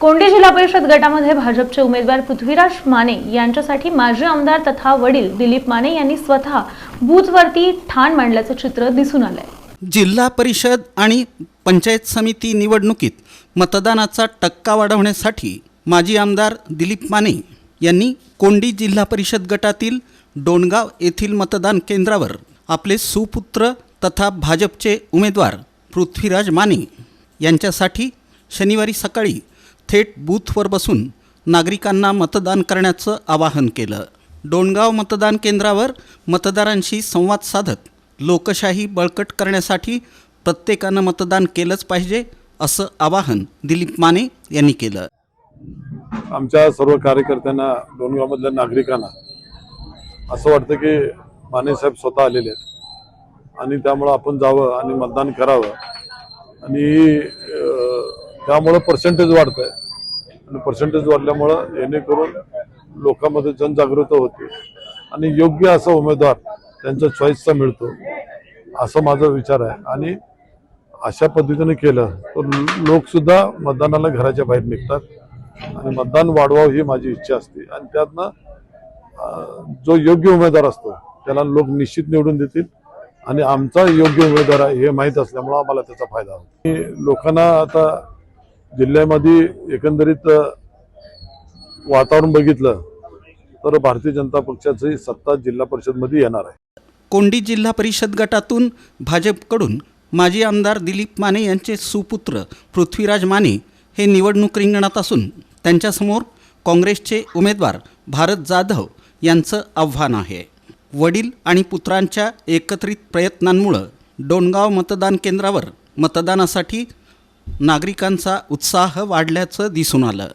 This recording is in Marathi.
कोंडी जिल्हा परिषद गटामध्ये भाजपचे उमेदवार पृथ्वीराज माने यांच्यासाठी माजी आमदार तथा वडील दिलीप माने यांनी स्वतः बूथवरती ठाण मांडल्याचं चित्र दिसून आलंय. जिल्हा परिषद आणि पंचायत समिती निवडणुकीत मतदानाचा टक्का वाढवण्यासाठी माजी आमदार दिलीप माने यांनी कोंडी जिल्हा परिषद गटातील डोणगाव येथील मतदान केंद्रावर आपले सुपुत्र तथा भाजपचे उमेदवार पृथ्वीराज माने यांच्यासाठी शनिवारी सकाळी थेट बूथवर बसून नागरिकांना मतदान करण्याचं आवाहन केलं. डोणगाव मतदान केंद्रावर मतदारांशी संवाद साधत लोकशाही बळकट करण्यासाठी प्रत्येकानं मतदान केलंच पाहिजे असं आवाहन दिलीप माने यांनी केलं. आमच्या सर्व कार्यकर्त्यांना डोणगावमधल्या नागरिकांना असं वाटतं की मानेसाहेब स्वतः आलेले आहेत. आणि त्यामुळं आपण जावं आणि मतदान करावं. आणि त्यामुळं पर्सेंटेज वाढतंय. आणि पर्सेंटेज वाढल्यामुळं जेणेकरून लोकांमध्ये जनजागृती होते. आणि योग्य असा उमेदवार त्यांच्या चॉईसचा मिळतो. असा माझा विचार आहे. आणि अशा पद्धतीने केलं तर लोकसुद्धा मतदानाला घराच्या बाहेर निघतात. आणि मतदान वाढवावं ही माझी इच्छा असते. आणि त्यातनं जो योग्य उमेदवार असतो त्याला लोक निश्चित निवडून देतील. आणि आमचा योग्य उमेदवार आहे हे माहीत असल्यामुळं आम्हाला त्याचा फायदा होतो. लोकांना आता जिल्ह्यामध्ये एकंदरीत वातावरण बघितलं तर भारतीय जनता पक्षाची सत्ता जिल्हा परिषदमध्ये येणार आहे. कोंडी जिल्हा परिषद गटातून भाजपकडून माजी आमदार दिलीप माने यांचे सुपुत्र पृथ्वीराज माने हे निवडणूक रिंगणात असून त्यांच्यासमोर काँग्रेसचे उमेदवार भारत जाधव यांचं आव्हान आहे. वडील आणि पुत्रांच्या एकत्रित प्रयत्नांमुळं डोणगाव मतदान केंद्रावर मतदानासाठी नागरिकांचा उत्साह वाढल्याचं दिसून आलं.